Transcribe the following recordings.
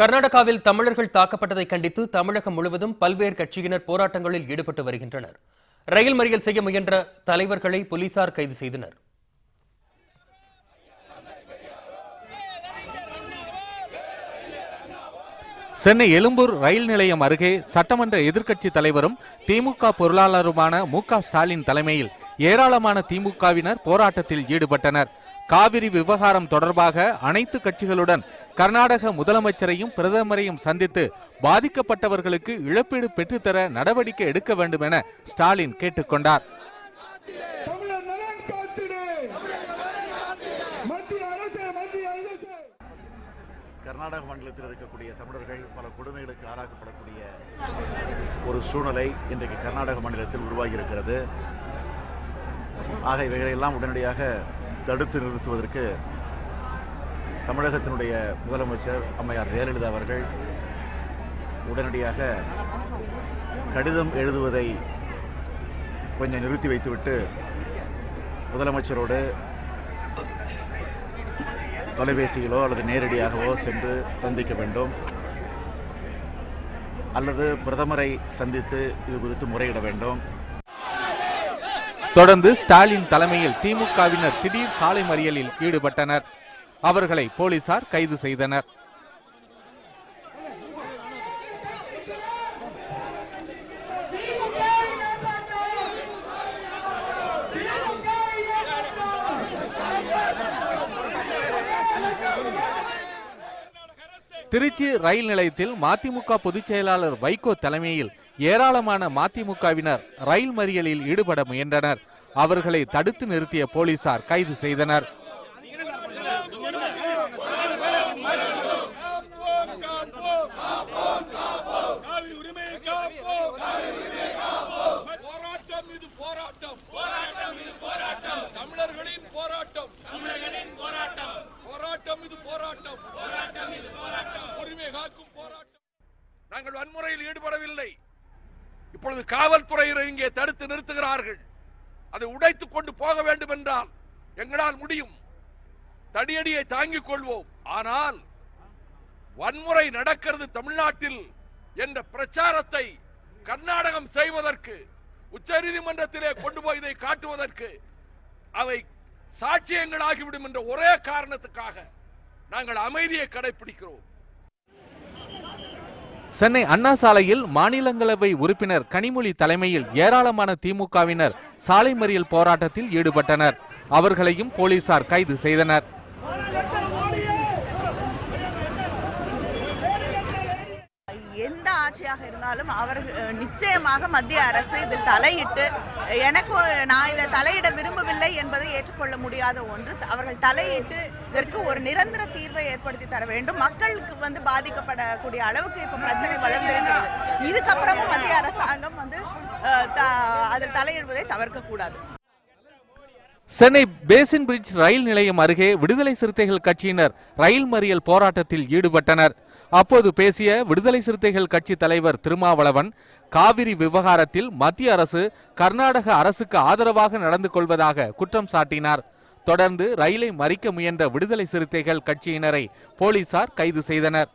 கர்நாடகாவில் தமிழர்கள் தாக்கப்பட்டதை கண்டித்து தமிழகம் முழுவதும் பல்வேறு கட்சியினர் போராட்டங்களில் ஈடுபட்டு வருகின்றனர். ரயில் மறியல் செய்ய முயன்ற தலைவர்களை போலீசார் கைது செய்தனர். சென்னை எழும்பூர் ரயில் நிலையம் அருகே சட்டமன்ற எதிர்க்கட்சி தலைவரும் திமுக பொருளாளருமான மு க ஸ்டாலின் தலைமையில் ஏராளமான திமுகவினர் போராட்டத்தில் ஈடுபட்டனர். காவிரி விவகாரம் தொடர்பாக அனைத்து கட்சிகளுடன் கர்நாடக முதலமைச்சரையும் பிரதமரையும் சந்தித்து பாதிக்கப்பட்டவர்களுக்கு இழப்பீடு பெற்றுத்தர நடவடிக்கை எடுக்க வேண்டும் என ஸ்டாலின் கேட்டுக்கொண்டார். கர்நாடக மாநிலத்தில் இருக்கக்கூடிய தமிழர்கள் பல கொடுமைகளுக்கு ஆளாக்கப்படக்கூடிய ஒரு சூழ்நிலை இன்றைக்கு கர்நாடக மாநிலத்தில் உருவாகி இருக்கிறது ஆக இவைகளையெல்லாம் உடனடியாக தடுத்து நிறுத்துவதற்கு தமிழகத்தினுடைய முதலமைச்சர் அம்மையார் ஜெயலலிதா அவர்கள் உடனடியாக கடிதம் எழுதுவதை கொஞ்சம் நிறுத்தி வைத்துவிட்டு முதலமைச்சரோடு தொலைபேசியிலோ அல்லது நேரடியாகவோ சென்று சந்திக்க வேண்டும். அல்லது பிரதமரை சந்தித்து இது குறித்து முறையிட வேண்டும். தொடர்ந்து ஸ்டாலின் தலைமையில் திமுகவினர் திடீர் சாலை மறியலில் ஈடுபட்டனர். அவர்களை போலீசார் கைது செய்தனர். திருச்சி ரயில் நிலையத்தில் மதிமுக பொதுச் செயலாளர் வைகோ தலைமையில் ஏராளமான மதிமுகவினர் ரயில் மறியலில் ஈடுபட முயன்றனர். அவர்களை தடுத்து நிறுத்திய போலீசார் கைது செய்தனர் காவிரி உரிமையை காப்போம் போராட்டம் இது போராட்டம் போராட்டம் இது போராட்டம் தமிழர்களின் போராட்டம் தமிழர்களின் போராட்டம் போராட்டம் இது போராட்டம் போராட்டம் இது போராட்டம் உரிமை காக்கும் போராட்டம் நாங்கள் வன்முறையில் ஈடுபடவில்லை இப்பொழுது காவல்துறையினர் இங்கே தடுத்து நிறுத்துகிறார்கள். அதை உடைத்துக் கொண்டு போக வேண்டும் என்றால் எங்களால் முடியும். தடியடியை தாங்கிக் கொள்வோம். ஆனால் வன்முறை நடக்கிறது தமிழ்நாட்டில் என்ற பிரச்சாரத்தை கர்நாடகம் செய்வதற்கு உச்சநீதிமன்றத்திலே கொண்டு போய் இதை காட்டுவதற்கு அவை சாட்சியங்களாகிவிடும் என்ற ஒரே காரணத்துக்காக நாங்கள் அமைதியை கடைபிடிக்கிறோம். சென்னை அண்ணா சாலையில் மாநிலங்களவை உறுப்பினர் கனிமொழி தலைமையில் ஏராளமான திமுகவினர் சாலை மறியல் போராட்டத்தில் ஈடுபட்டனர். அவர்களையும் போலீசார் கைது செய்தனர் எந்த ஆட்சியாக இருந்தாலும் அவர் நிச்சயமாக மத்திய அரசு இதில் தலையிட்டு எனக்கு நான் இதை தலையிட விரும்பவில்லை என்பதை ஏற்றுக்கொள்ள முடியாத ஒன்று அவர்கள் தலையிட்டு இதற்கு ஒரு நிரந்தர தீர்வை ஏற்படுத்தி தர வேண்டும். மக்களுக்கு வந்து பாதிக்கப்படக்கூடிய அளவுக்கு இப்போ பிரச்சனை வளர்ந்திருக்கிறது. இதுக்கப்புறமும் மத்திய அரசாங்கம் வந்து அதில் தலையிடுவதை தவிர்க்க கூடாது சென்னை பேசின் பிரிட்ஜ் ரயில் நிலையம் அருகே விடுதலை சிறுத்தைகள் கட்சியினர் ரயில் மறியல் போராட்டத்தில் ஈடுபட்டனர். அப்போது பேசிய விடுதலை சிறுத்தைகள் கட்சி தலைவர் திருமாவளவன் காவிரி விவகாரத்தில் மத்திய அரசு கர்நாடக அரசுக்கு ஆதரவாக நடந்து கொள்வதாக குற்றம் சாட்டினார். தொடர்ந்து ரயிலை மறிக்க முயன்ற விடுதலை சிறுத்தைகள் கட்சியினரை போலீசார் கைது செய்தனர்.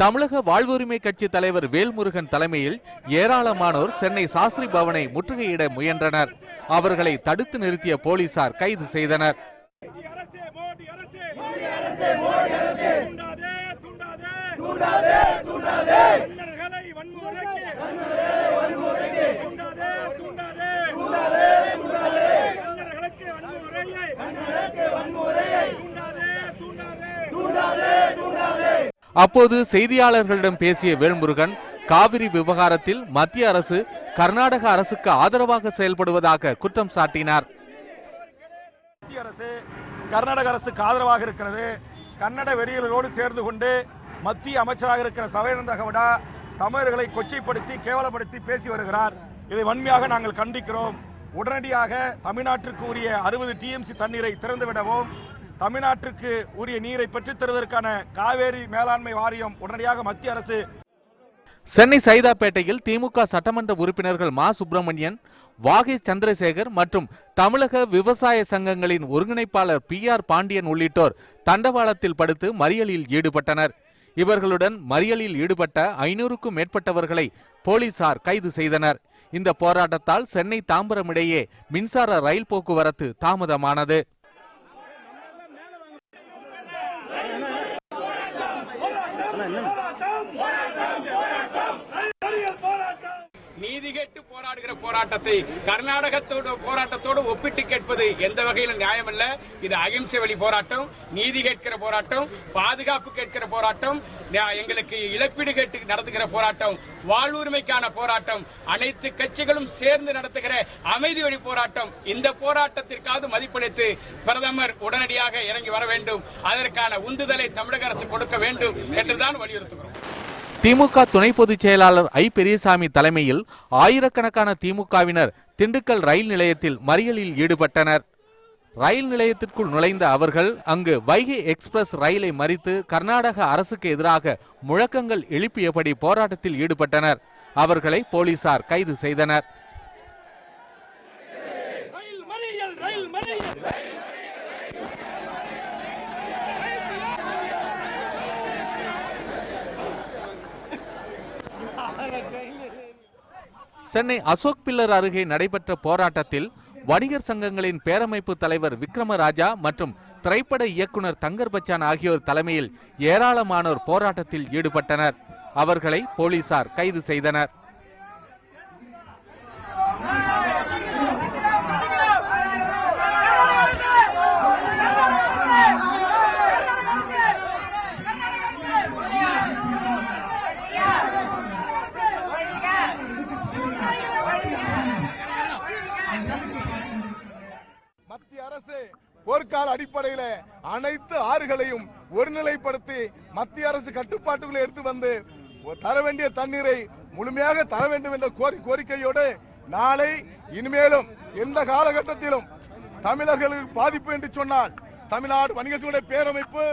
தமிழக வாழ்வுரிமை கட்சி தலைவர் வேல்முருகன் தலைமையில் ஏராளமானோர் சென்னை சாஸ்திரி பவனை முற்றுகையிட முயன்றனர். அவர்களை தடுத்து நிறுத்திய போலீசார் கைது செய்தனர். தூண்டாதே தூண்டாதே தூண்டாதே தூண்டாதே தமிழர்களை வன்முறைக்கு வன்முறைக்கு தூண்டாதே தூண்டாதே தூண்டாதே தூண்டாதே தமிழர்களுக்கு வன்முறையை தமிழர்களுக்கு வன்முறையை தூண்டாதே தூண்டாதே தூண்டாதே தூண்டாதே அப்போது செய்தியாளர்களிடம் பேசிய வேல்முருகன் காவிரி விவகாரத்தில் மத்திய அரசு கர்நாடக அரசுக்கு ஆதரவாக செயல்படுவதாக குற்றம் சாட்டினார். மத்திய அரசு கர்நாடக அரசுக்கு ஆதரவாக இருக்கிறது. கன்னட வெறியர்களோடு சேர்ந்து கொண்டு மத்திய அமைச்சராக இருக்கிற சவேந்திர கவுடா தமிழர்களை கொச்சைப்படுத்தி கேவலப்படுத்தி பேசி வருகிறார். இதை வன்மையாக நாங்கள் கண்டிக்கிறோம். உடனடியாக தமிழ்நாட்டிற்கு உரிய அறுபது டிஎம்சி தண்ணீரை திறந்துவிடவும் தமிழ்நாட்டிற்கு உரிய நீரை பெற்றுத் தருவதற்கான காவேரி மேலாண்மை வாரியம் உடனடியாக மத்திய அரசு சென்னை சைதாப்பேட்டையில் திமுக சட்டமன்ற உறுப்பினர்கள் மா. சுப்பிரமணியன் வாகி சந்திரசேகர் மற்றும் தமிழக விவசாய சங்கங்களின் ஒருங்கிணைப்பாளர் பி. ஆர். பாண்டியன் உள்ளிட்டோர் தண்டவாளத்தில் படுத்து மறியலில் ஈடுபட்டனர். இவர்களுடன் மறியலில் ஈடுபட்ட ஐநூறுக்கும் மேற்பட்டவர்களை போலீசார் கைது செய்தனர். இந்த போராட்டத்தால் சென்னை தாம்பரம் இடையே மின்சார ரயில் போக்குவரத்து தாமதமானது. என்ன நீதி கேட்டு போராடுகிற போராட்டத்தை கர்நாடகத்தோட போராட்டத்தோடு ஒப்பிட்டு கேட்பது எந்த வகையிலும் நியாயமல்ல. இது அகிம்சை வழி போராட்டம் நீதி கேட்கிற போராட்டம் பாதுகாப்பு கேட்கிற போராட்டம் எங்களுக்கு இழப்பீடு கேட்டு நடத்துகிற போராட்டம் வாழ்வுரிமைக்கான போராட்டம் அனைத்து கட்சிகளும் சேர்ந்து நடத்துகிற அமைதி வழி போராட்டம் இந்த போராட்டத்திற்காவது மதிப்பளித்து பிரதமர் உடனடியாக இறங்கி வர வேண்டும். அதற்கான உந்துதலை தமிழக அரசு கொடுக்க வேண்டும் என்றுதான் வலியுறுத்துகிறோம். திமுக துணை பொதுச் செயலாளர் ஐ. பெரியசாமி தலைமையில் ஆயிரக்கணக்கான திமுகவினர் திண்டுக்கல் ரயில் நிலையத்தில் மறியலில் ஈடுபட்டனர். ரயில் நிலையத்திற்குள் நுழைந்த அவர்கள் அங்கு வைகை எக்ஸ்பிரஸ் ரயிலை மறித்து கர்நாடக அரசுக்கு எதிராக முழக்கங்கள் எழுப்பியபடி போராட்டத்தில் ஈடுபட்டனர். அவர்களை போலீசார் கைது செய்தனர். சென்னை அசோக் பில்லர் அருகே நடைபெற்ற போராட்டத்தில் வணிகர் சங்கங்களின் பேரமைப்பு தலைவர் விக்ரமராஜா மற்றும் திரைப்பட இயக்குனர் தங்கர் பச்சான் ஆகியோர் தலைமையில் ஏராளமானோர் போராட்டத்தில் ஈடுபட்டனர். அவர்களை போலீசார் கைது செய்தனர் மத்திய அரசு போர்க்கால அடிப்படையில அனைத்து ஆறுகளையும் ஒருநிலைப்படுத்தி மத்திய அரசு கட்டுப்பாட்டுக்குள்ள எடுத்து வந்து தர வேண்டிய தண்ணீரை முழுமையாக தர வேண்டும் என்ற கோரி கோரிக்கையோடு நாளை இனிமேலும் எந்த காலகட்டத்திலும் தமிழர்களுக்கு பாதிப்பு என்று சொன்னால் தமிழ்நாடு வணிகர் பேரமைப்பு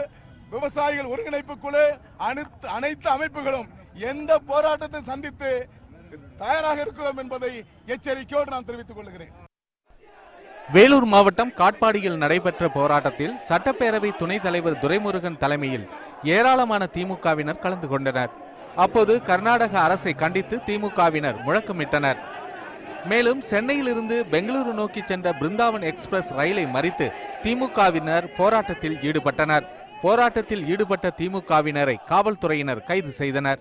விவசாயிகள் ஒருங்கிணைப்பு குழு அனைத்து அனைத்து அமைப்புகளும் எந்த போராட்டத்தை சந்தித்து தயாராக இருக்கிறோம் என்பதை எச்சரிக்கையோடு நான் தெரிவித்துக் கொள்கிறேன். வேலூர் மாவட்டம் காட்பாடியில் நடைபெற்ற போராட்டத்தில் சட்டப்பேரவை துணைத் தலைவர் துரைமுருகன் தலைமையில் ஏராளமான திமுகவினர் கலந்து கொண்டனர். அப்போது கர்நாடக அரசை கண்டித்து திமுகவினர் முழக்கமிட்டனர். மேலும் சென்னையிலிருந்து பெங்களூரு நோக்கி சென்ற பிருந்தாவன் எக்ஸ்பிரஸ் ரயிலை மறித்து திமுகவினர் போராட்டத்தில் ஈடுபட்டனர். போராட்டத்தில் ஈடுபட்ட திமுகவினரை காவல்துறையினர் கைது செய்தனர்.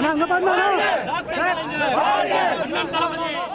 doctor Kalaignar doctor Kalaignar doctor Kalaignar